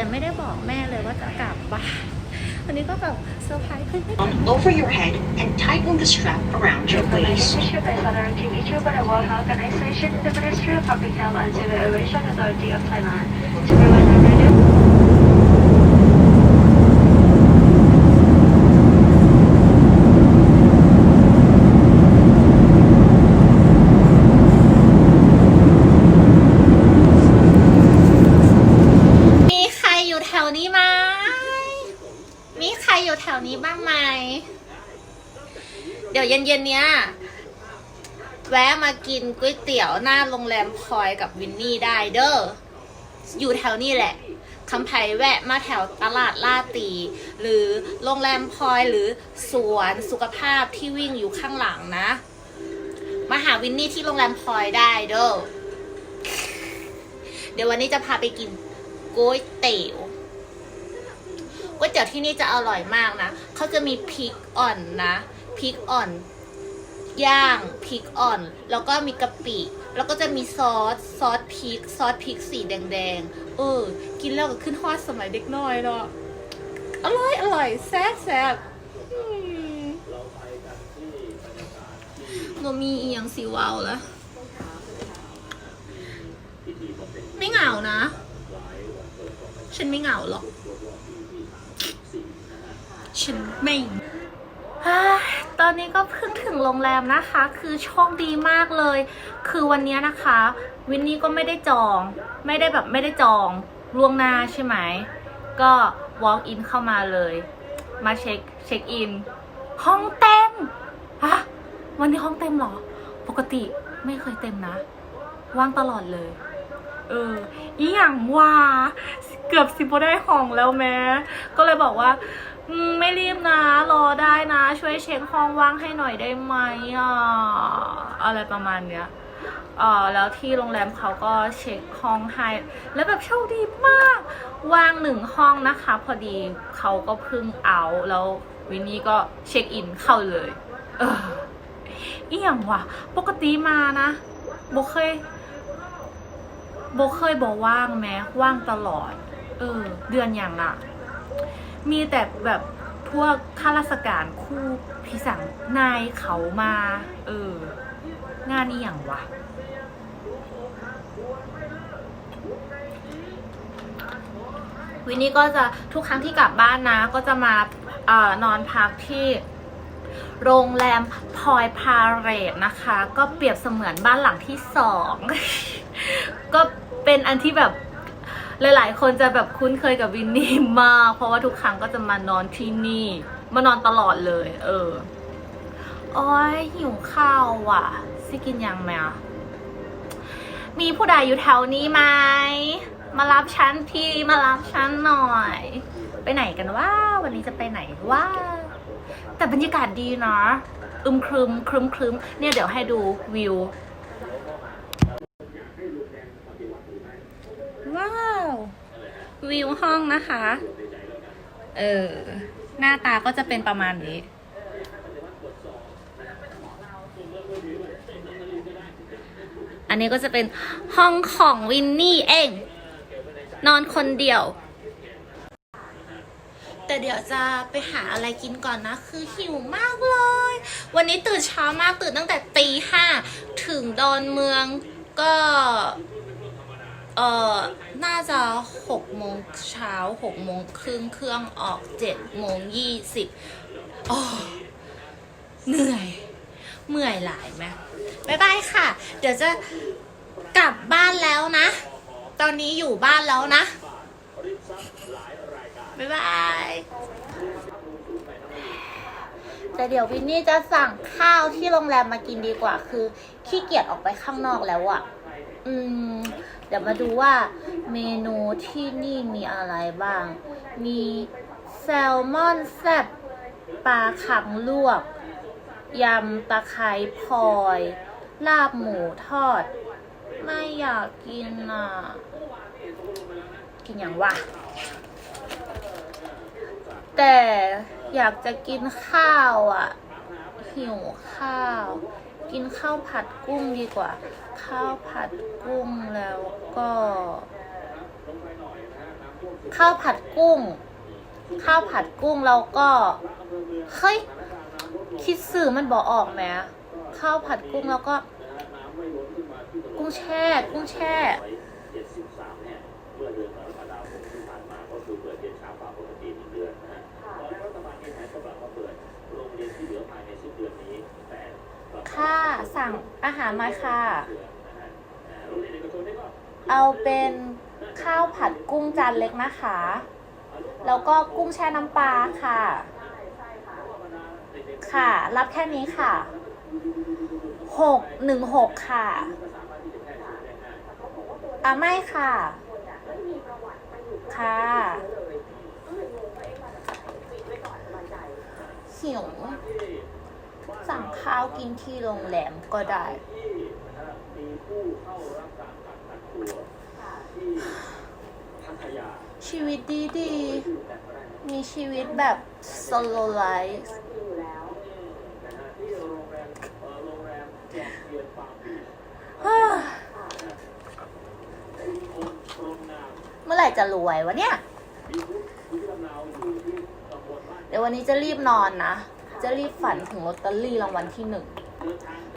แต่ไม่ได้บอกแม่เลยว่าจะกลับบ้านอันนี้ก็แบบเซอร์ไพรส์เพื่อน on over your head and tighten the strap around your waist. Issued by Southern Team issued by the World Health Organization, the Ministry of Public Health and Civil Aviation Authority of Thailand. To prevent the radio มีใครอยู่แถวนี้ไหม มีใครอยู่แถวนี้บ้างไหม เดี๋ยวเย็นๆเนี้ยแวะมากินก๋วยเตี๋ยวหน้าโรงแรมพอยกับวินนี่ได้เด้อ อยู่แถวนี้แหละคำไผ่แวะมาแถวตลาดลาตี หรือโรงแรมพลอยหรือสวนสุขภาพที่วิ่งอยู่ข้างหลังนะ มาหาวินนี่ที่โรงแรมพลอยได้เด้อ เดี๋ยววันนี้จะพาไปกินก๋วยเตี๋ยว ก๋วยเตี๋ยวที่นี่จะอร่อยมากนะเขาจะมีพริกอ่อนนะพริกอ่อนย่างพริกอ่อน แล้วก็มีกะปิแล้วก็จะมีซอสซอสพริกซอสพริกสีแดงๆเออ กินแล้วก็ขึ้นฮอดสมัยเด็กน้อยเนาะอร่อยอร่อยแซ่บแซ่บอืมโนมีอีหยังสีวาวแล้วไม่เหงานะ ฉันไม่เหงาหรอก ฉันไม่ตอนนี้ก็เพิ่งถึงโรงแรมนะคะ คือโชคดีมากเลย คือวันนี้นะคะ วินนี่ก็ไม่ได้จอง ไม่ได้แบบไม่ได้จองล่วงหน้าใช่ไหม ก็ walk in เข้ามาเลย มาเช็คเช็คอิน ห้องเต็มฮะวันนี้ห้องเต็มหรอ ปกติไม่เคยเต็มนะ ว่างตลอดเลย เออ อีหยังว่า เกือบสิบได้ห้องแล้วแม้ ก็เลยบอกว่า ไม่รีบนะ รอได้นะ ช่วยเช็คห้องว่างให้หน่อยได้ไหมอะอะไรประมาณเนี้ยเออแล้วที่โรงแรมเขาก็เช็คห้องให้แล้วแบบโชคดีมากว่างหนึ่งห้องนะคะ พอดีเขาก็เพิ่งเอาแล้ววินนี่ก็เช็คอินเข้าเลย เอออีหยังวะปกติมานะบเคยโบเคยบอกว่างแม้ว่างตลอด เออ เดือนอย่างอะ มีแต่แบบพวกข้าราชการคู่พิสังนายเขามา เออ งานนี้อย่างวะวินนี่ก็จะทุกครั้งที่กลับบ้านนะ ก็จะมาเอ่อนอนพักที่โรงแรมพอยพาเรตนะคะ ก็เปรียบเสมือนบ้านหลังที่สอง ก็เป็นอันที่แบบ หลายๆ คนจะแบบคุ้นเคยกับวินนี่มาก เพราะว่าทุกครั้งก็จะมานอนที่นี่ มานอนตลอดเลย เออโอ้ยหิวข้าวว่ะสิกินยังไหมอะมีผู้ใดอยู่แถวนี้ไหม มารับฉันทีมารับฉันหน่อย ไปไหนกันว่าวันนี้จะไปไหนว่าแต่บรรยากาศดีเนาะอึมครึมครึมครึมเนี่ยเดี๋ยวให้ดูวิว ว้า วิวห้องนะคะ เออ หน้าตาก็จะเป็นประมาณนี้ อันนี้ก็จะเป็นห้องของวินนี่เอง นอนคนเดียว แต่เดี๋ยวจะไปหาอะไรกินก่อนนะ คือหิวมากเลย วันนี้ตื่นเช้ามากตื่นตั้งแต่ตีห้าถึงดอนเมืองก็ เออน่าจะหกโมงเช้าหกโมงครึ่งเครื่องออกเจ็ดโมงยี่สิบโอ้เหนื่อยเมื่อยหลายไหมบ๊ายบายค่ะ เดี๋ยวจะกลับบ้านแล้วนะ ตอนนี้อยู่บ้านแล้วนะ บ๊ายบาย แต่เดี๋ยววินนี่จะสั่งข้าวที่โรงแรมมากินดีกว่า คือขี้เกียจออกไปข้างนอกแล้วอะ่ะ อืม เดี๋ยวมาดูว่าเมนูที่นี่มีอะไรบ้าง มีแซลมอนแซ่บปลาขังลวก ยำตะไคร้พลอย ลาบหมูทอด ไม่อยากกินอะ กินอย่างวะแต่อยากจะกินข้าวอะ หิวข้าว กินข้าวผัดกุ้งดีกว่า ข้าวผัดกุ้งแล้วก็ ข้าวผัดกุ้ง ข้าวผัดกุ้งแล้วก็เฮ้ยคิดสื่อมันบอกออกไหมข้าวผัดกุ้งแล้วก็ กุ้งแช่ กุ้งแช่ ค่ะ สั่ง อาหารมาค่ะ เอาเป็นข้าวผัดกุ้งจานเล็กนะคะ แล้วก็กุ้งแช่น้ำปลาค่ะ ค่ะ รับแค่นี้ค่ะหกหนึ่งหกค่ะอะไม่ค่ะ ค่ะ หิว สั่งข้าวกินที่โรงแรมก็ได้ ชีวิตดีดีมีชีวิตแบบโซโลไลฟ์เมื่อไหร่จะรวยวะเนี่ย เดี๋ยววันนี้จะรีบนอนนะ จะรีบฝันถึงลอตเตอรี่รางวัลที่หนึ่ง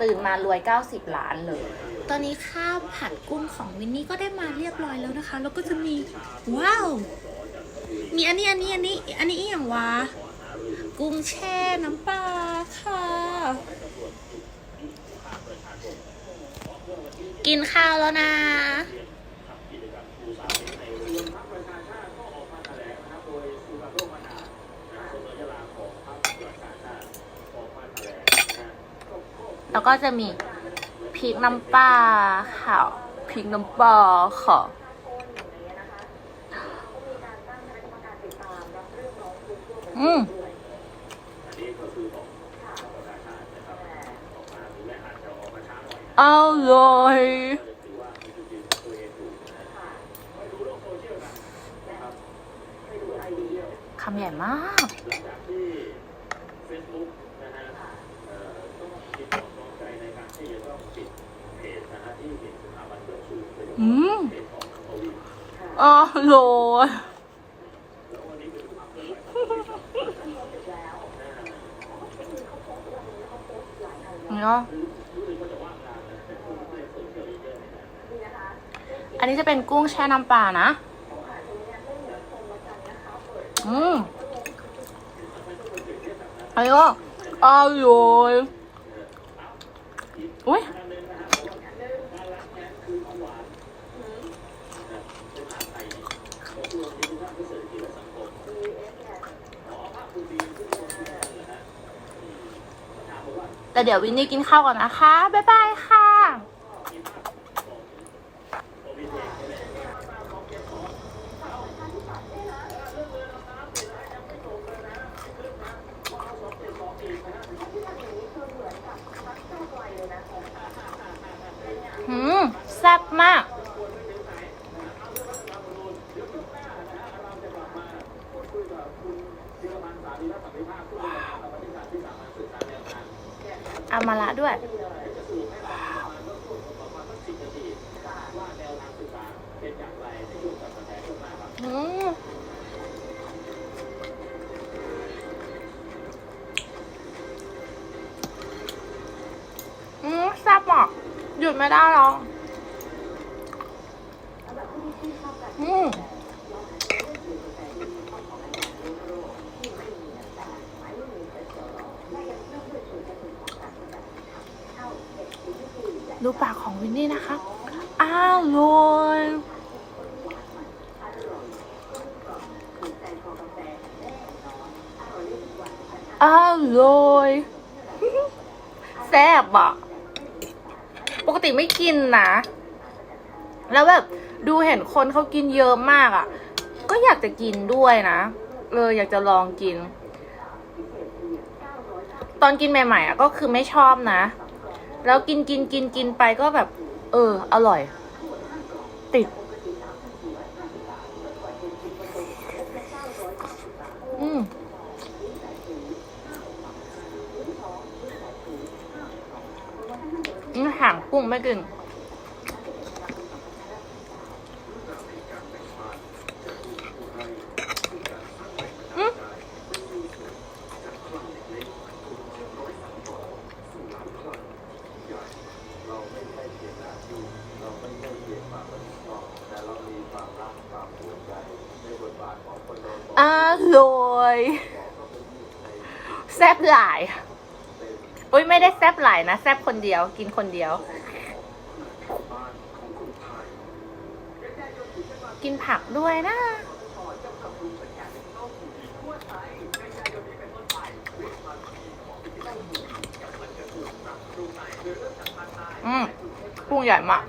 ตื่นมารวย 90 ล้านเลย ตอนนี้ข้าวผัดกุ้งของวินนี่ก็ได้มาเรียบร้อยแล้วนะคะ แล้วก็จะมี ว้าว มีอันนี้อันนี้อันนี้ อันนี้อย่างวะ กุ้งแช่น้ำปลาค่ะ กินข้าวแล้วนะ แล้วก็จะมีพริกน้ำปลาค่ะพริกน้ำปลาค่ะอืมอร่อยคำใหญ่มาก อืมอร่อยเนาะอันนี้จะเป็นกุ้งแช่น้ำปลานะ อืมอันนี้ก็อร่อยอุ้ย แต่เดี๋ยววินนี่กินข้าวก่อนนะคะ บ๊ายบายค่ะหืมแซ่บมากเอามาละด้วยอืมอืมแซ่บอะหยุดไม่ได้หรอกอืม ดูปากของวินนี่นะคะอ้าวโรยอ้าวโรยแซ่บอะ ปกติไม่กินนะ แล้วแบบดูเห็นคนเขากินเยอะมากอะ่ะ ก็อยากจะกินด้วยนะเอออยากจะลองกิน ตอนกินใหม่ๆอะ่ะก็คือไม่ชอบนะ แล้วกินกินกินกินไปก็แบบ เออ อร่อย ติด อืมอืมหางกุ้งไม่กึ่ งแซ่บหลาย อุ้ยไม่ได้แซ่บหลายนะแซ่บคนเดียว กินคนเดียว กินผักด้วยนะอืมกุ้งใหญ่มาก